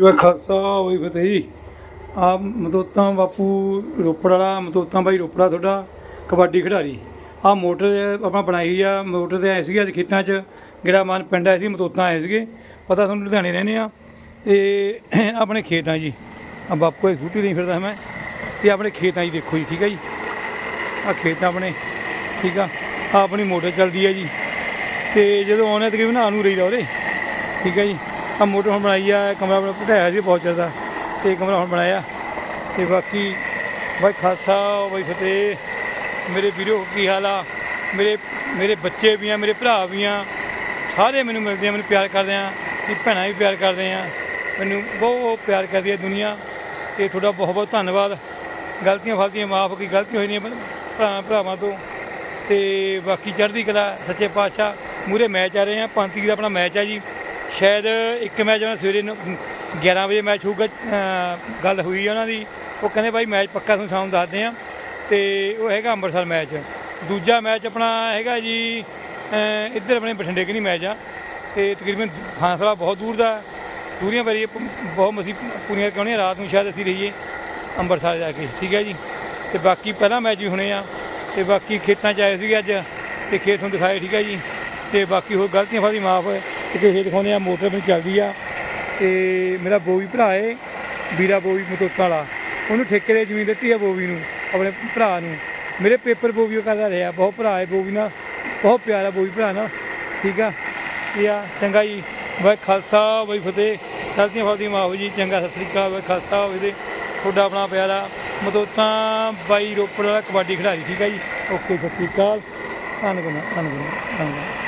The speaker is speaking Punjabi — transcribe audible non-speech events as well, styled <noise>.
ਵਾ ਖਾਲਸਾ ਹੋਈ ਫਤਿਹ ਜੀ। ਆ ਮਦੋਤਾਂ ਬਾਪੂ ਰੋਪੜ ਵਾਲਾ ਮਦੋਤਾਂ ਬਾਈ ਰੋਪੜਾ ਤੁਹਾਡਾ, ਕਬੱਡੀ ਖਿਡਾਰੀ। ਆ ਮੋਟਰ ਆਪਣਾ ਬਣਾਈ ਆ, ਮੋਟਰ ਤੇ ਆਏ ਸੀਗੇ ਅੱਜ ਖੇਤਾਂ 'ਚ। ਜਿਹੜਾ ਮਾਨ ਪਿੰਡ ਆਏ ਸੀ ਮਦੋਤਾਂ ਆਏ ਸੀਗੇ। ਪਤਾ ਤੁਹਾਨੂੰ ਲੁਧਿਆਣੇ ਰਹਿੰਦੇ ਆ। ਤੇ <clears throat> ਆਪਣੇ ਖੇਤ ਆ ਜੀ। ਆ ਬਾਪੂ ਇਹ ਸਕੂਟੀ ਨਹੀਂ ਫਿਰਦਾ ਮੈਂ। ਤੇ ਆਪਣੇ ਖੇਤਾਂ ਆ ਜੀ ਦੇਖੋ ਜੀ, ਠੀਕ ਆ ਜੀ? ਆ ਖੇਤ ਆਪਣੇ, ਠੀਕ ਆ? ਆ ਆਪਣੀ ਮੋਟਰ ਚੱਲਦੀ ਆ ਜੀ। ਤੇ ਜਦੋਂ ਆਉਣੇ ਤਕਰੀਬਨ ਆਨੂ ਨੂੰ ਰਹੀਦਾ ਉਹਦੇ ਠੀਕ ਆ ਜੀ? ਆ ਮੋਟਰ ਹੁਣ ਬਣਾਈ ਆ, ਕਮਰਾ ਬਣਾ ਘਟਾਇਆ ਸੀ ਬਹੁਤ ਜ਼ਿਆਦਾ, ਤੇ ਕਮਰਾ ਹੁਣ ਬਣਾਇਆ। ਤੇ ਬਾਕੀ ਬਾਈ ਖਾਲਸਾ, ਬਾਈ ਫਤਿਹ। ਮੇਰੇ ਵੀਰੋ, ਕੀ ਹਾਲ ਆ? ਮੇਰੇ ਮੇਰੇ ਬੱਚੇ ਵੀ ਆ, ਮੇਰੇ ਭਰਾ ਵੀ ਆ। ਸਾਰੇ ਮੈਨੂੰ ਮਿਲਦੇ ਆ, ਮੈਨੂੰ ਪਿਆਰ ਕਰਦੇ ਆ। ਤੇ ਭੈਣਾਂ ਵੀ ਪਿਆਰ ਕਰਦੇ ਆ। ਮੈਨੂੰ ਬਹੁਤ ਪਿਆਰ ਕਰਦੀ ਹੈ ਦੁਨੀਆ। ਤੇ ਤੁਹਾਡਾ ਬਹੁਤ ਬਹੁਤ ਧੰਨਵਾਦ। ਗਲਤੀਆਂ ਫਲਤੀਆਂ ਮਾਫ ਕੀ ਗਲਤੀਆਂ ਹੋਈਆਂ ਭਰਾ, ਭਰਾਵਾਂ ਤੋਂ। ਤੇ ਬਾਕੀ ਚੜ੍ਹਦੀ ਕਲਾ, ਸੱਚੇ ਪਾਤਸ਼ਾਹ। ਮੂਰੇ ਮੈਚ ਆ ਰਹੇ ਆ ਪੰਤੀ ਦਾ ਆਪਣਾ ਮੈਚ ਆ ਜੀ। ਸ਼ਾਇਦ ਇੱਕ ਮੈਚ ਉਹਨਾਂ ਸਵੇਰੇ ਨੂੰ 11 ਵਜੇ ਮੈਚ ਹੋਊਗਾ ਗੱਲ ਹੋਈ ਉਹਨਾਂ ਦੀ। ਉਹ ਕਹਿੰਦੇ ਬਾਈ ਮੈਚ ਪੱਕਾ ਤੁਹਾਨੂੰ ਸ਼ਾਮ ਨੂੰ ਦੱਸਦੇ ਆ ਤੇ ਉਹ ਹੈਗਾ ਅੰਮ੍ਰਿਤਸਰ ਮੈਚ। ਦੂਜਾ ਮੈਚ ਆਪਣਾ ਹੈਗਾ ਜੀ ਇੱਧਰ ਆਪਣੇ ਬਠਿੰਡੇ ਕਿ ਨਹੀਂ ਮੈਚ ਆ। ਤੇ ਤਕਰੀਬਨ ਫਾਸਲਾ ਬਹੁਤ ਦੂਰ ਦਾ। ਦੂਰੀਆਂ ਵਾਰੀ ਬਹੁਤ ਮਸੀ ਪੂਰੀਆਂ ਕਰਾਉਣੀਆਂ ਰਾਤ ਨੂੰ ਸ਼ਾਇਦ ਅਸੀਂ ਰਹੀਏ ਅੰਮ੍ਰਿਤਸਰ ਜਾ ਕੇ, ਠੀਕ ਹੈ ਜੀ। ਤੇ ਬਾਕੀ ਪਹਿਲਾ ਮੈਚ ਵੀ ਹੋਣੇ ਆ। ਤੇ ਬਾਕੀ ਖੇਤਾਂ 'ਚ ਆਏ ਸੀਗੇ ਅੱਜ, ਤੇ ਖੇਤ ਨੂੰ ਦਿਖਾਏ, ਠੀਕ ਹੈ ਜੀ। ਤੇ ਬਾਕੀ ਹੋਰ ਗਲਤੀਆਂ ਫਾਦੀ ਮਾਫ ਹੋਏ। ਤੇ ਖੇਤ ਦਿਖਾਉਂਦੇ ਆ, ਮੋਟਰ ਵੀ ਚੱਲਦੀ ਆ ਤੇ ਮੇਰਾ ਬੋਵੀ ਭਰਾ ਏ, ਵੀਰਾ ਬੋਵੀ ਮਤੋਤਾਂ ਵਾਲਾ। ਉਹਨੂੰ ਠੇਕੇ ਦੇ ਜ਼ਮੀਨ ਦਿੱਤੀ ਆ ਬੋਵੀ ਨੂੰ, ਆਪਣੇ ਭਰਾ ਨੂੰ। ਮੇਰੇ ਪੇਪਰ ਬੋਵੀ ਉਹ ਕਰਦਾ ਰਿਹਾ, ਬਹੁਤ ਭਰਾ ਏ ਬੋਵੀ ਨਾਲ, ਬਹੁਤ ਪਿਆਰਾ ਬੋਵੀ ਭਰਾ ਨਾਲ, ਠੀਕ ਆ? ਇਹ ਆ ਚੰਗਾ ਜੀ, ਵਾਹਿ ਖਾਲਸਾ, ਵਾਹਿ ਫਤਿਹ। ਗਲਤੀਆਂ ਫਾਦੀ ਮਾਫ ਜੀ, ਚੰਗਾ, ਸਤਿ ਸ੍ਰੀ ਅਕਾਲ, ਵਾਹਿ ਖਾਲਸਾ ਹੋਵੇ ਤੇ ਤੁਹਾਡਾ ਆਪਣਾ ਪਿਆਰਾ ਮਤੋਤਾਂ, ਬਾਈ ਰੋਪੜ ਵਾਲਾ ਕਬੱਡੀ ਖਿਡਾਰੀ, ਠੀਕ ਆ ਜੀ? ਓਕੇ, ਸਤਿ ਸ੍ਰੀ ਅਕਾਲ। ਧੰਨਵਾਦ ਧੰਨਵਾਦ ਧੰਨਵਾਦ।